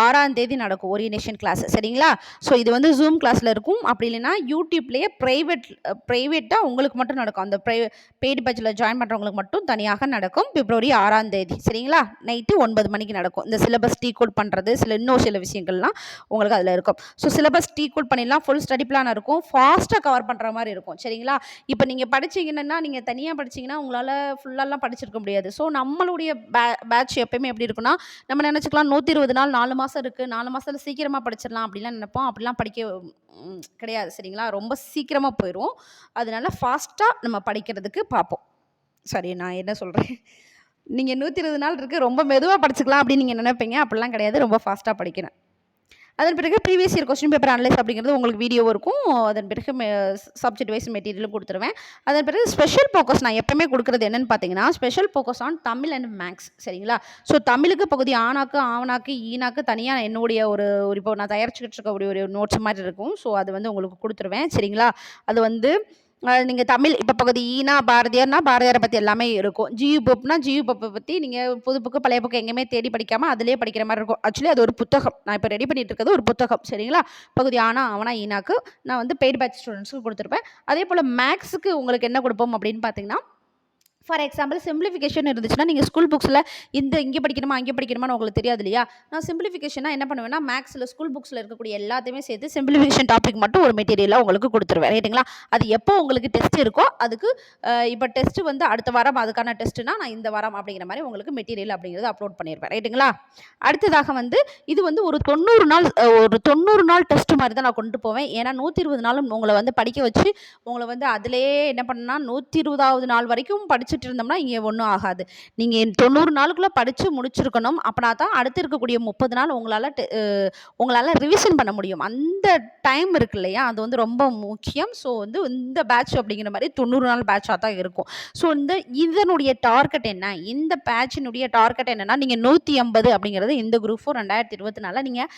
ஆறாம் தேதி நடக்கும் ஓரியன்டேஷன் கிளாஸ் சரிங்களா? ஸோ இது வந்து ஜூம் கிளாஸில் இருக்கும். அப்படி இல்லைன்னா யூடியூப்லேயே ப்ரைவேட் ப்ரைவேட்டாக உங்களுக்கு மட்டும் நடக்கும். அந்த ப்ரை பெய்டு பேட்சில் ஜாயின் பண்ணுறவங்களுக்கு மட்டும் தனியாக நடக்கும் பிப்ரவரி ஆறாம் தேதி. சரிங்களா? நைட்டு ஒன்பது மணிக்கு நடக்கும். இந்த சிலபஸ் டீ கோட் பண்ணுறது சில இன்னும் சில விஷயங்கள்லாம் உங்களுக்கு அதில் இருக்கும். ஸோ சிலபஸ் டீ கோட் பண்ணிடலாம். ஃபுல் ஸ்டடி பிளான் இருக்கும். ஃபாஸ்ட்டாக கவர் பண்ணுற மாதிரி இருக்கும். சரிங்களா? இப்போ நீங்கள் படிச்சீங்கன்னா நீங்கள் தனியாக படிச்சீங்கன்னா உங்களால் ஃபுல்லாலாம் படிச்சிருக்க முடியாது. ஸோ நம்மளுடைய பே பேட்ச் எப்பயுமே எப்படி இருக்குன்னா நம்ம நினச்சிக்கலாம் நூற்றி இருபது நாள் நாலு மாதம் இருக்குது நாலு மாதத்தில் சீக்கிரமாக படிச்சிடலாம் அப்படிலாம் நினைப்போம். அப்படிலாம் படிக்க கிடையாது சரிங்களா? ரொம்ப சீக்கிரமாக போயிடும் அதனால ஃபாஸ்ட்டாக நம்ம படிக்கிறதுக்கு பார்ப்போம். சரி நான் என்ன சொல்கிறேன் நீங்கள் நூற்றி இருபது நாள் இருக்குது ரொம்ப மெதுவாக படிச்சுக்கலாம் அப்படின்னு நீங்கள் நினைப்பீங்க. அப்படிலாம் கிடையாது ரொம்ப ஃபாஸ்ட்டாக படிக்கிறேன் அதன் பிறகு previous year question paper analyse அப்படிங்கிறது உங்களுக்கு வீடியோ இருக்கும். அதன் பிறகு சப்ஜெக்ட் வைஸ் மெட்டீரியலும் கொடுத்துருவேன். அதன் பிறகு ஸ்பெஷல் ஃபோக்கஸ் நான் எப்பவுமே கொடுக்குறது என்னென்னு பார்த்தீங்கன்னா special focus on Tamil and maths சரிங்களா? ஸோ தமிழுக்கு பகுதி ஆனாக்கு ஆவனாக்கு ஈனாக்கு தனியாக என்னுடைய ஒரு ஒரு இப்போ நான் தயாரிச்சுக்கிட்டு இருக்க ஒரு நோட்ஸ் மாதிரி இருக்கும். ஸோ அது வந்து உங்களுக்கு கொடுத்துருவேன். சரிங்களா? அது வந்து நீங்கள் தமிழ் இப்போ பகுதி ஈனா பாரதியார்னா பாரதியாரை பற்றி எல்லாமே இருக்கும். ஜியு பப்னா ஜியு பப்பை பற்றி நீங்கள் புது புக்கு பழைய புக்கு எங்கேயுமே தேடி படிக்காமல் அதிலே படிக்கிற மாதிரி இருக்கும். ஆக்சுவலி அது ஒரு புத்தகம். நான் இப்போ ரெடி பண்ணிட்டு இருக்கிறது ஒரு புத்தகம் சரிங்களா? பகுதி ஆனா அவனா ஈனாக்கு நான் வந்து பெய்டு பேட்ச் ஸ்டூடெண்ட்ஸுக்கு கொடுத்துருப்பேன். அதே போல் மேக்ஸுக்கு உங்களுக்கு என்ன கொடுப்போம் அப்படின்னு பார்த்தீங்கன்னா ஃபார் எக்ஸாம்பிள் சிம்பிளிஃபிகேஷன் இருந்துச்சுன்னா நீங்கள் ஸ்கூல் புக்ஸில் இந்த இங்கே படிக்கணுமா அங்கே படிக்கணுமான்னு உங்களுக்கு தெரியாது இல்லையா? நான் சிம்பிளிஃபிகேஷனாக என்ன பண்ணுவேன்னா மேக்ஸில் ஸ்கூல் புக்ஸில் இருக்கக்கூடிய எல்லாத்தையுமே சேர்த்து சிம்பிளிஃபிகேஷன் டாபிக் மட்டும் ஒரு மெட்டீரியலாக உங்களுக்கு கொடுத்துருவேன். ரைட்டுங்களா அது எப்போ உங்களுக்கு டெஸ்ட் இருக்கோ அதுக்கு இப்போ டெஸ்ட் வந்து அடுத்த வாரம் அதுக்கான டெஸ்ட்டுனா நான் இந்த வாரம் அப்படிங்கிற மாதிரி உங்களுக்கு மெட்டீரியல் அப்படிங்கிறது அப்லோட் பண்ணிடுவேன் ரைட்டுங்களா அடுத்ததாக வந்து இது வந்து ஒரு தொண்ணூறு நாள் ஒரு தொண்ணூறு நாள் டெஸ்ட் மாதிரி தான் நான் கொண்டு போவேன். ஏன்னா நூற்றி இருபது நாளும் உங்களை வந்து படிக்க வச்சு உங்களை வந்து அதிலே என்ன பண்ணால் நூற்றி இருபதாவது நாள் வரைக்கும் படிச்சு படிச்சுட்டு இருந்தோம்னா இங்கே ஒன்றும் ஆகாது. நீங்கள் தொண்ணூறு நாளுக்குள்ளே படித்து முடிச்சிருக்கணும் அப்படின்னா தான் அடுத்து இருக்கக்கூடிய முப்பது நாள் உங்களால் உங்களால் ரிவிஷன் பண்ண முடியும். அந்த டைம் இருக்கு இல்லையா? அது வந்து ரொம்ப முக்கியம். ஸோ வந்து இந்த பேட்ச் அப்படிங்கிற மாதிரி தொண்ணூறு நாள் பேட்சாக தான் இருக்கும். ஸோ இந்த இதனுடைய டார்கெட் என்ன? இந்த பேட்சினுடைய டார்கெட் என்னென்னா நீங்கள் நூற்றி ஐம்பது அப்படிங்கிறது இந்த குரூப் ஃபோர் ரெண்டாயிரத்தி இருபத்தி நாலில் நீங்கள்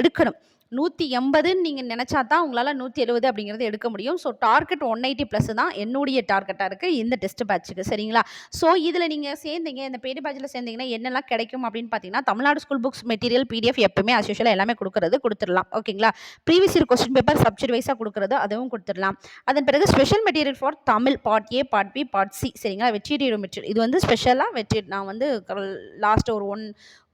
எடுக்கணும். நூற்றி எண்பதுன்னு நீங்கள் நினச்சா தான் உங்களால் நூற்றி எழுபது அப்படிங்கிறது எடுக்க முடியும். So target one eighty plus தான் என்னுடைய டார்கெட்டாக இருக்குது இந்த டெஸ்ட் பேட்சுக்கு சரிங்களா? ஸோ இதில் நீங்கள் சேர்ந்தீங்க இந்த பேடி பேட்சில் சேர்ந்தீங்கன்னா என்னெல்லாம் கிடைக்கும் அப்படின்னு பார்த்தீங்கன்னா Tamil Nadu school books material PDF எப்பவுமே அஸ்யூஷுவல் எல்லாமே கொடுக்குறது கொடுத்துடலாம். ஓகேங்களா? Previous year question paper subject வைஸாக கொடுக்குறது அதுவும் கொடுத்துடலாம். அதன் பிறகு special material for Tamil part A part B part C சரிங்களா? வெற்றியீடு மெட்டீரியல் இது வந்து ஸ்பெஷலாக வெற்றி நான் வந்து லாஸ்ட் ஒரு ஒன்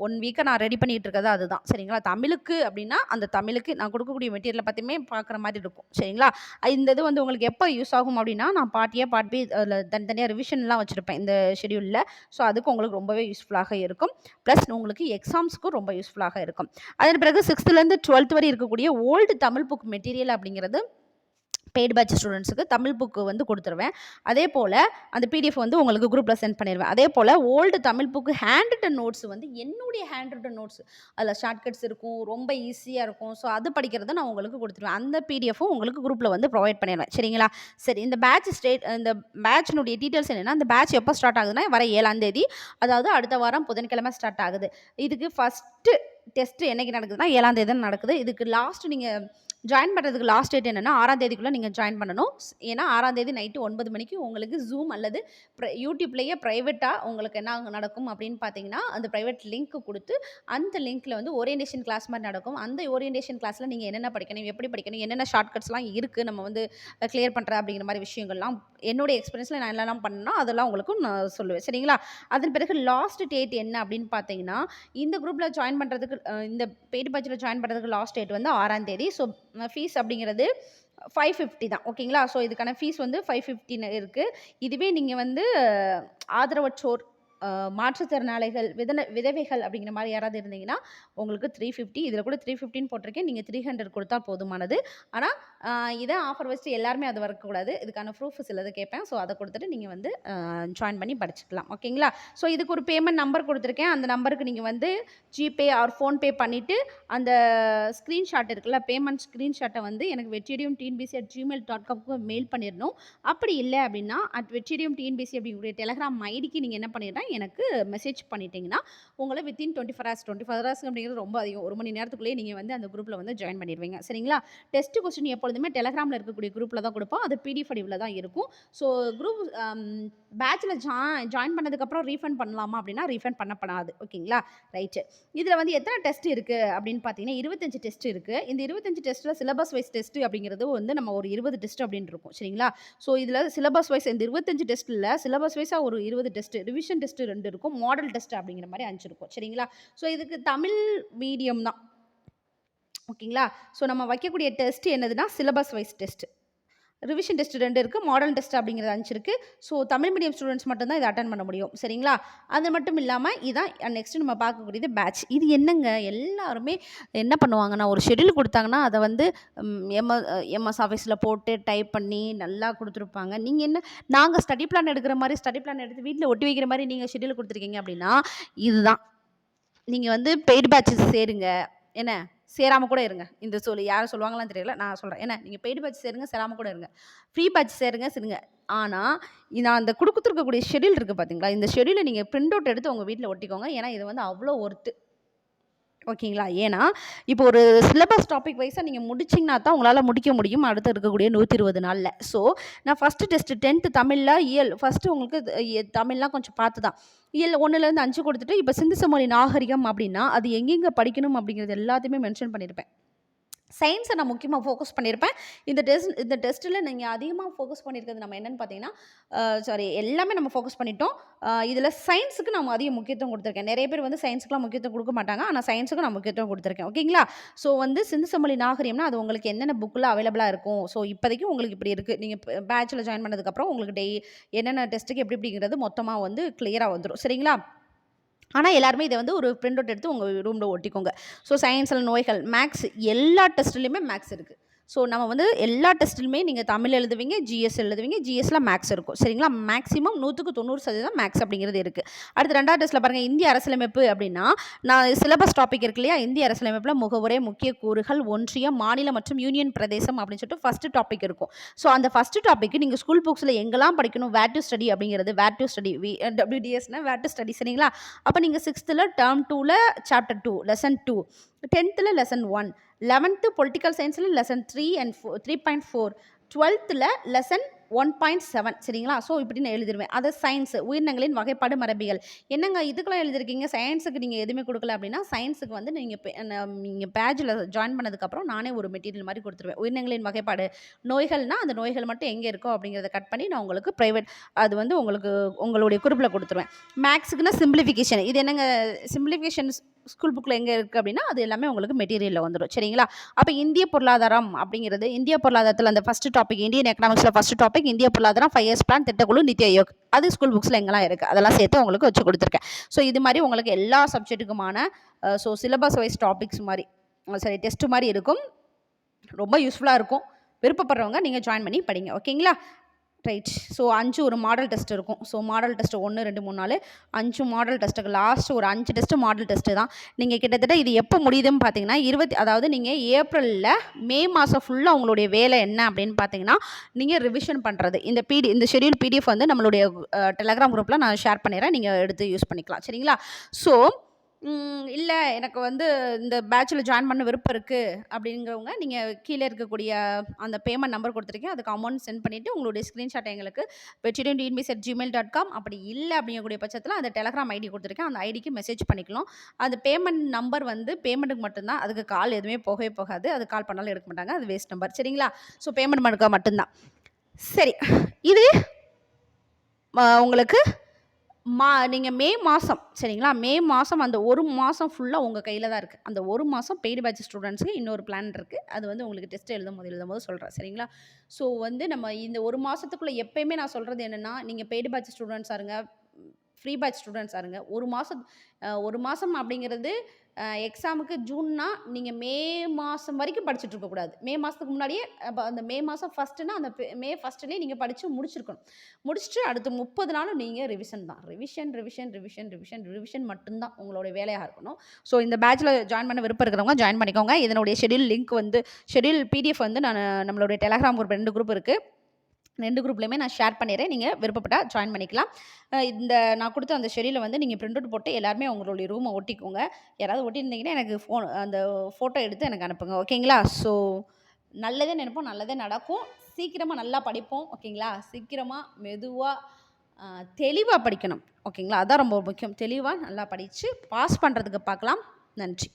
ஒன் வீக்கை நான் ரெடி பண்ணிகிட்டு இருக்கிறது அதுதான். சரிங்களா? தமிழுக்கு அப்படின்னா அந்த தமிழ் தமிழுக்கு நான் கொடுக்கக்கூடிய மெட்டீரியலை பற்றியுமே பார்க்குற மாதிரி இருக்கும். சரிங்களா? இந்த இது வந்து உங்களுக்கு எப்போ யூஸ் ஆகும் அப்படின்னா நான் பாட்டியாக பாட் பி அதில் தனித்தனியாக ரிவிஷன்லாம் வச்சுருப்பேன் இந்த ஷெடியூலில் ஸோ அதுக்கு உங்களுக்கு ரொம்பவே யூஸ்ஃபுல்லாக இருக்கும். ப்ளஸ் உங்களுக்கு எக்ஸாம்ஸ்க்கும் ரொம்ப யூஸ்ஃபுல்லாக இருக்கும். அதன் பிறகு சிக்ஸ்த்துலேருந்து டுவெல்த் வரை இருக்கக்கூடிய ஓல்டு தமிழ் புக் மெட்டீரியல் அப்படிங்கிறது பெய்டு பேட்ச் ஸ்டூடெண்ட்ஸுக்கு தமிழ் புக்கு வந்து கொடுத்துருவேன். அதே போல் அந்த பிடிஎஃப் வந்து உங்களுக்கு குரூப்பில் சென்ட் பண்ணிடுவேன் அதே போல் old Tamil book hand written notes வந்து என்னுடைய ஹேண்ட் ரிட்டன் நோட்ஸ் அதில் ஷார்ட்கட்ஸ் இருக்கும் ரொம்ப ஈஸியாக இருக்கும். ஸோ அது படிக்கிறத நான் உங்களுக்கு கொடுத்துருவேன். அந்த பிடிஎஃப்பும் உங்களுக்கு குரூப்பில் வந்து ப்ரொவைட் பண்ணிடுவேன் சரிங்களா? சரி இந்த பேட்ச் ஸ்டேட் இந்த பேட்சினுடைய டீட்டெயில்ஸ் என்னென்னா அந்த பேட்ச் எப்போ ஸ்டார்ட் ஆகுதுன்னா வர ஏழாம் தேதி. அதாவது அடுத்த வாரம் புதன்கிழமை ஸ்டார்ட் ஆகுது. இதுக்கு ஃபஸ்ட்டு டெஸ்ட்டு என்றைக்கு நடக்குதுன்னா ஏழாம் தேதி நடக்குது. இதுக்கு லாஸ்ட் நீங்கள் ஜாயின் பண்ணுறதுக்கு லாஸ்ட் டேட் என்னென்னா ஆறாம் தேதிக்குள்ளே நீங்கள் ஜாயின் பண்ணணும். ஏன்னா ஆறாம் தேதி நைட்டு ஒன்பது மணிக்கு உங்களுக்கு ஜூம் அல்லது யூடியூப்லேயே ப்ரைவேட்டாக உங்களுக்கு என்ன நடக்கும் அப்படின்னு பார்த்தீங்கன்னா அந்த ப்ரைவேட் லிங்க் கொடுத்து அந்த லிங்க்கில் வந்து ஓரியன்டேஷன் கிளாஸ் மாதிரி நடக்கும். அந்த ஓரியன்டேஷன் கிளாஸில் நீங்கள் என்னென்ன படிக்கணும் எப்படி படிக்கணும் என்னென்ன ஷார்ட்கட்ஸ்லாம் இருக்குது நம்ம வந்து கிளியர் பண்ணுற அப்படிங்கிற மாதிரி விஷயங்கள்லாம் என்னுடைய எக்ஸ்பீரியன்ஸில் நான் என்னெல்லாம் பண்ணணும் அதெல்லாம் உங்களுக்கு நான் சொல்லுவேன். சரிங்களா? அதன் பிறகு லாஸ்ட் டேட் என்ன அப்படின்னு பார்த்தீங்கன்னா இந்த குரூப்பில் ஜாயின் பண்ணுறதுக்கு இந்த பெய்டு பட்ஜெட்டில் ஜாயின் பண்ணுறதுக்கு லாஸ்ட் டேட் வந்து ஆறாம் தேதி. ஸோ ஃபீஸ் அப்படிங்கிறது ஃபைவ் ஃபிஃப்டி தான். ஓகேங்களா ஸோ இதுக்கான ஃபீஸ் வந்து ஃபைவ் ஃபிஃப்டின்னு இருக்குது இதுவே நீங்கள் வந்து ஆதரவற்றோர் மாற்றுத்திறனாளிகள் விதன விதவைகள் அப்படிங்கிற மாதிரி யாராவது இருந்தீங்கன்னா உங்களுக்கு த்ரீ ஃபிஃப்டி இதில் கூட த்ரீ ஃபிஃப்டின்னு போட்டிருக்கேன். நீங்கள் த்ரீ ஹண்ட்ரட் கொடுத்தா போதுமானது. ஆனால் இதை ஆஃபர் வச்சுட்டு எல்லாருமே அது வரக்கூடாது இதுக்கான ப்ரூஃப் சிலது கேட்பேன். ஸோ அதை கொடுத்துட்டு நீங்கள் வந்து ஜாயின் பண்ணி படிச்சுக்கலாம். ஓகேங்களா? ஸோ இதுக்கு ஒரு பேமெண்ட் நம்பர் கொடுத்துருக்கேன். அந்த நம்பருக்கு நீங்கள் வந்து ஜிபே ஆர் ஃபோன்பே பண்ணிவிட்டு அந்த ஸ்க்ரீன்ஷாட் இருக்குல்ல பேமெண்ட் ஸ்க்ரீன்ஷாட்டை வந்து எனக்கு வெற்றிடியும் டிஎன்பிசி அட் ஜிமெயில் டாட் காம்க்கு மெயில் பண்ணிடணும். அப்படி இல்லை அப்படின்னா அட் வெற்றிடியும் டிஎன்பிசி அப்படிங்கிற டெலகிராம் ஐடிக்கு நீங்கள் என்ன பண்ணிடுறேன் எனக்கு மெசேஜ் பண்ணிட்டீங்கன்னா உங்களை within twenty four hours twenty four hours அப்படிங்கிறது ரொம்ப அதிகம். ஒரு மணி நேரத்துக்குள்ளேயே நீங்கள் வந்து அந்த குரூப்பில் வந்து ஜாயின் பண்ணிடுவீங்க. சரிங்களா? டெஸ்ட் கொஸ்டின் எப்பொழுதுமே டெலகிராமில் இருக்கக்கூடிய குரூப்பில் தான் கொடுப்போம். அது பிடிஎஃப் வடிவில் தான் இருக்கும். ஸோ குரூப் பேட்சில் ஜாயின் ஜாயின் பண்ணதுக்கப்புறம் ரீஃபண்ட் பண்ணலாமா அப்படின்னா ரீஃபண்ட் பண்ணப்படாது. ஓகேங்களா? ரைட்டு இதில் வந்து எத்தனை டெஸ்ட் இருக்குது அப்படின்னு பார்த்தீங்கன்னா இருபத்தஞ்சு டெஸ்ட் இருக்குது இந்த இருபத்தஞ்சு டெஸ்ட்டில் சிலபஸ் வைஸ் டெஸ்ட் அப்படிங்கிறது வந்து நம்ம ஒரு இருபது டெஸ்ட் அப்படின்னு இருக்கும். சரிங்களா? ஸோ இதில் சிலபஸ் வைஸ் இந்த இருபத்தஞ்சு டெஸ்ட்டில் சிலபஸ் வைஸாக ஒரு இருபது டெஸ்ட் ரிவிஷன் டெஸ்ட் ரெண்டு இருக்கும். மாடல் டெஸ்ட் அப்படிங்கிற மாதிரி அஞ்சு இருக்கும். சரிங்களா? ஸோ இதுக்கு தமிழ் மீடியம் தான். ஓகேங்களா ஸோ நம்ம வைக்கக்கூடிய டெஸ்ட் என்னதுன்னா syllabus wise test revision test ரெண்டு இருக்குது மாடல் டெஸ்ட் அப்படிங்கிறது அஞ்சு இருக்குது ஸோ தமிழ் மீடியம் ஸ்டூடெண்ட்ஸ் மட்டும்தான் இதை அட்டன் பண்ண முடியும். சரிங்களா? அது மட்டும் இல்லாமல் இதான் நெக்ஸ்ட் நம்ம பார்க்கக்கூடியது பேட்ச் இது என்னங்க? எல்லாருமே என்ன பண்ணுவாங்கன்னா ஒரு ஷெட்யூல் கொடுத்தாங்கன்னா அதை வந்து எம்எ எம்எஸ் ஆஃபீஸில் போட்டு டைப் பண்ணி நல்லா கொடுத்துருப்பாங்க. நீங்கள் என்ன நாங்கள் ஸ்டடி பிளான் எடுக்கிற மாதிரி ஸ்டடி பிளான் எடுத்து வீட்டில் ஒட்டி வைக்கிற மாதிரி நீங்கள் ஷெட்யூல் கொடுத்துருக்கீங்க அப்படின்னா இதுதான். நீங்கள் வந்து பெய்டு பேட்சஸ் சேருங்க. என்ன? சேராமல் கூட இருங்க. இந்த சொல்லி யாரும் சொல்லுவாங்களான்னு தெரியல நான் சொல்கிறேன் என்ன நீங்கள் பெய்டு பேட்ச் சேருங்க சேராமல் கூட இருங்க. ஃப்ரீ பேட்ச் சேருங்க சரிங்க. ஆனால் நான் அந்த கொடுத்துருக்கக்கூடிய ஷெடியூல் இருக்குது பார்த்தீங்களா இந்த ஷெடியூலை நீங்கள் பிரிண்ட் அவுட் எடுத்து உங்கள் வீட்டில் ஒட்டிக்கோங்க. ஏன்னா இது வந்து அவ்வளோ ஒர்த்து ஓகேங்களா? ஏன்னா இப்போ ஒரு சிலபஸ் டாபிக் வைஸாக நீங்கள் முடிச்சிங்கன்னா தான் உங்களால் முடிக்க முடியும் அடுத்து இருக்கக்கூடிய நூற்றி இருபது நாளில். ஸோ நான் ஃபஸ்ட்டு டெஸ்ட்டு டென்த்து தமிழில் இயல். ஃபஸ்ட்டு உங்களுக்கு தமிழ்லாம் கொஞ்சம் பார்த்து தான் இயல் ஒன்றுலேருந்து அஞ்சு கொடுத்துட்டு இப்போ சிந்து சமொழி நாகரிகம் அப்படின்னா அது எங்கெங்கே படிக்கணும் அப்படிங்கிறது எல்லாத்தையுமே மென்ஷன் பண்ணியிருப்பேன் சயின்ஸை நான் முக்கியமாக ஃபோக்கஸ் பண்ணியிருப்பேன் இந்த டெஸ்ட் இந்த டெஸ்ட்டில் நீங்கள் அதிகமாக ஃபோக்கஸ் பண்ணியிருக்கிறது நம்ம என்னென்னு பார்த்தீங்கன்னா சாரி எல்லாமே நம்ம ஃபோக்கஸ் பண்ணிட்டோம். இதில் சயின்ஸுக்கு நான் அதிக முக்கியத்துவம் கொடுத்துருக்கேன். நிறைய பேர் வந்து சயின்ஸுக்குலாம் முக்கியத்துவம் கொடுக்க மாட்டாங்க. ஆனால் சயின்ஸுக்கு நான் முக்கியத்துவம் கொடுத்துருக்கேன். ஓகேங்களா ஸோ வந்து சிந்து நாகரியம்னா அது உங்களுக்கு என்னென்ன புக்கில் அவைலபிளாக இருக்கும்? ஸோ இப்போதைக்கு உங்களுக்கு இப்படி இருக்குது நீங்கள் பேச்சில் ஜாயின் பண்ணதுக்கப்புறம் உங்களுக்கு டெய் என்னென்ன டெஸ்ட்டுக்கு எப்படி எப்படிங்கிறது மொத்தமாக வந்து கிளியராக வந்துடும் சரிங்களா? ஆனால் எல்லாருமே இதை வந்து ஒரு பிரிண்ட் அவுட் எடுத்து உங்கள் ரூமில் ஒட்டிக்கோங்க. ஸோ சயின்ஸில் நோய்கள் மேக்ஸ் எல்லா டெஸ்ட்லேயுமே மேக்ஸ் இருக்குது ஸோ நம்ம வந்து எல்லா டெஸ்ட்லையுமே நீங்கள் தமிழ் எழுதுவீங்க ஜிஎஸ் எழுதுவீங்க ஜிஎஸ்ல மேக்ஸ் இருக்கும். சரிங்களா? மேக்ஸிமம் நூற்றுக்கு தொண்ணூறு சதவீதம் மேக்ஸ் அப்படிங்கிறது இருக்குது அடுத்து ரெண்டாவது டெஸ்ட்டில் பாருங்கள் இந்திய அரசியலமைப்பு அப்படின்னா நான் சிலபஸ் டாபிக் இருக்கு இல்லையா? இந்திய அரசியலமைப்பில் முகவுரை முக்கிய கூறுகள் ஒன்றியம் மாநிலம் மற்றும் யூனியன் பிரதேசம் அப்படின்னு சொல்லிட்டு ஃபஸ்ட்டு டாபிக் இருக்கும். ஸோ அந்த ஃபஸ்ட்டு டாபிக் நீங்கள் ஸ்கூல் புக்ஸில் எங்கெல்லாம் படிக்கணும்? வேர் டு ஸ்டடி அப்படிங்கிறது வேர் டு ஸ்டடி வி டபிள்யூடிஎஸ்னா வேர் டு ஸ்டடி சரிங்களா? அப்போ நீங்கள் சிக்ஸ்த்தில் டேர்ம் டூவில் சாப்டர் டூ லெசன் டூ டென்த்தில் லெசன் ஒன் லெவன்த்து பொலிட்டிக்கல் சயின்ஸில் lesson three and four three point four டுவெல்த்தில் லெசன் ஒன் பாயிண்ட் செவன் சரிங்களா? ஸோ இப்படி நான் எழுதிடுவேன் அது சயின்ஸ் உயிரினங்களின் வகைப்பாடு மரபியல். என்னங்க இதுக்கெல்லாம் எழுதிருக்கீங்க? சயின்ஸுக்கு நீங்கள் எதுவுமே கொடுக்கல அப்படின்னா சயின்ஸுக்கு வந்து நீங்கள் நீங்கள் பேஜில் ஜாயின் பண்ணதுக்கப்புறம் நானே ஒரு மெட்டீரியல் மாதிரி கொடுத்துருவேன். உயிரினங்களின் வகைப்பாடு. நோய்கள்னா அந்த நோய்கள் மட்டும் எங்கே இருக்கோ அப்படிங்கிறத கட் பண்ணி நான் உங்களுக்கு ப்ரைவேட் அது வந்து உங்களுக்கு உங்களுடைய குறிப்பில் கொடுத்துருவேன். மேக்ஸுக்குன்னா சிம்பிளிஃபிகேஷன் இது என்னங்க சிம்பிளிஃபிகேஷன் ஸ்கூல் புக்கில் எங்கே இருக்குது அப்படின்னா அது எல்லாமே உங்களுக்கு மெட்டீரியலில் வந்துடும் சரிங்களா? அப்போ இந்திய பொருளாதாரம் அப்படிங்கிறது இந்திய பொருளாதாரத்தில் அந்த ஃபஸ்ட்டு டாபிக் இந்தியன் எக்கனாமிக்ஸில் ஃபஸ்ட்டு டாபிக் இந்திய பொருளாதாரம் ஃபைவ் இயர்ஸ் பிளான் திட்டக்குழு நித்தி ஆயோக். அது ஸ்கூல் புக்ஸில் எங்கெல்லாம் இருக்குது அதெல்லாம் சேர்த்து உங்களுக்கு வச்சு கொடுத்துருக்கேன். ஸோ இது மாதிரி உங்களுக்கு எல்லா சப்ஜெக்ட்டுக்குமான ஸோ சிலபஸ் வைஸ் டாபிக்ஸ் மாதிரி சரி டெஸ்ட் மாதிரி இருக்கும். ரொம்ப யூஸ்ஃபுல்லாக இருக்கும். விருப்பப்படுறவங்க நீங்கள் ஜாயின் பண்ணி படிங்க. ஓகேங்களா ரைட் ஸோ அஞ்சு ஒரு மாடல் டெஸ்ட் இருக்கும். ஸோ மாடல் டெஸ்ட் ஒன்று ரெண்டு மூணு நாலு அஞ்சு மாடல் டெஸ்ட்டுக்கு லாஸ்ட் ஒரு அஞ்சு டெஸ்ட்டு மாடல் டெஸ்ட்டு தான். நீங்கள் கிட்டத்தட்ட இது எப்போ முடியுதுன்னு பார்த்தீங்கன்னா இருபத்தி அதாவது நீங்கள் ஏப்ரலில் மே மாதம் ஃபுல்லாக உங்களுடைய வேலை என்ன அப்படின்னு பார்த்தீங்கன்னா நீங்கள் ரிவிஷன் பண்ணுறது இந்த பிடி இந்த ஷெடியூல் பிடிஎஃப் வந்து நம்மளுடைய டெலகிராம் குரூப்பில் நான் ஷேர் பண்ணிடுறேன். நீங்கள் எடுத்து யூஸ் பண்ணிக்கலாம். சரிங்களா? ஸோ இல்லை எனக்கு வந்து இந்த பேட்சில் ஜாயின் பண்ண விருப்பம் இருக்குது அப்படிங்கிறவங்க நீங்கள் கீழே இருக்கக்கூடிய அந்த பேமெண்ட் நம்பர் கொடுத்துருக்கேன். அதுக்கு அமௌண்ட் சென்ட் பண்ணிவிட்டு உங்களுடைய ஸ்க்ரீன்ஷாட் எங்களுக்கு வெற்றிடன் TNPSC at Gmail dot com அப்படி இல்லை அப்படிங்கக்கூடிய பட்சத்தில் அந்த டெலகிராம் ஐடி கொடுத்துருக்கேன். அந்த ஐடிக்கு மெசேஜ் பண்ணிக்கலாம். அந்த பேமெண்ட் நம்பர் வந்து பேமெண்ட்டுக்கு மட்டும்தான். அதுக்கு கால் எதுவுமே போகவே போகாது. அது கால் பண்ணாலும் எடுக்க மாட்டாங்க. அது வேஸ்ட் நம்பர் சரிங்களா? ஸோ பேமெண்ட் பண்ணுக்க மட்டும்தான். சரி. இது உங்களுக்கு மா நீங்கள் மே மாதம் சரிங்களா? மே மாதம் அந்த ஒரு மாதம் ஃபுல்லாக உங்கள் கையில் தான் இருக்குது அந்த ஒரு மாதம் பெய்டு பேட்ச் ஸ்டூடெண்ட்ஸுக்கு இன்னொரு பிளான் இருக்குது அது வந்து உங்களுக்கு டெஸ்ட் எழுதும் போது எழுதும் போது சொல்கிறேன் சரிங்களா? ஸோ வந்து நம்ம இந்த ஒரு மாதத்துக்குள்ளே எப்பயுமே நான் சொல்கிறது என்னென்னா நீங்கள் பெய்டு பேட்ச் ஸ்டூடெண்ட்ஸாக இருங்க ஃப்ரீ பேட்ச் ஸ்டூடெண்ட்ஸாக இருங்க. ஒரு மாதம் ஒரு மாதம் அப்படிங்கிறது எக்ஸாமுக்கு ஜூன்னா நீங்கள் மே மாதம் வரைக்கும் படிச்சுட்டு இருக்கக்கூடாது மே மாதத்துக்கு முன்னாடியே அப்போ அந்த மே மாதம் ஃபஸ்ட்டுனா அந்த மே ஃபஸ்ட்டுலேயே நீங்கள் படித்து முடிச்சிருக்கணும். முடிச்சுட்டு அடுத்து முப்பது நாளும் நீங்கள் ரிவிஷன் தான். Revision revision revision revision revision மட்டும்தான் உங்களுடைய வேலையாக இருக்கணும். ஸோ இந்த பேட்சில் ஜாயின் பண்ண விருப்பம் இருக்கிறவங்க ஜாயின் பண்ணிக்கோங்க. இதனுடைய ஷெடியூல் லிங்க் வந்து ஷெடியூல் பிடிஎஃப் வந்து நான் நம்மளுடைய டெலகிராம் குரூப் ரெண்டு குரூப் இருக்குது ரெண்டு குரூப்லையுமே நான் ஷேர் பண்ணிடுறேன். நீங்கள் விருப்பப்பட்டால் ஜாயின் பண்ணிக்கலாம். இந்த நான் கொடுத்த அந்த ஷெடியில் வந்து நீங்கள் பிரிண்ட் அவுட் போட்டு எல்லாருமே உங்களுடைய ரூமை ஒட்டிக்கோங்க. யாராவது ஒட்டியிருந்தீங்கன்னா எனக்கு ஃபோன் அந்த ஃபோட்டோ எடுத்து எனக்கு அனுப்புங்க. ஓகேங்களா ஸோ நல்லதே நினைப்போம் நல்லதே நடக்கும். சீக்கிரமாக நல்லா படிப்போம். ஓகேங்களா சீக்கிரமாக மெதுவாக தெளிவாக படிக்கணும். ஓகேங்களா அதான் ரொம்ப முக்கியம். தெளிவாக நல்லா படித்து பாஸ் பண்ணுறதுக்கு பார்க்கலாம். நன்றி.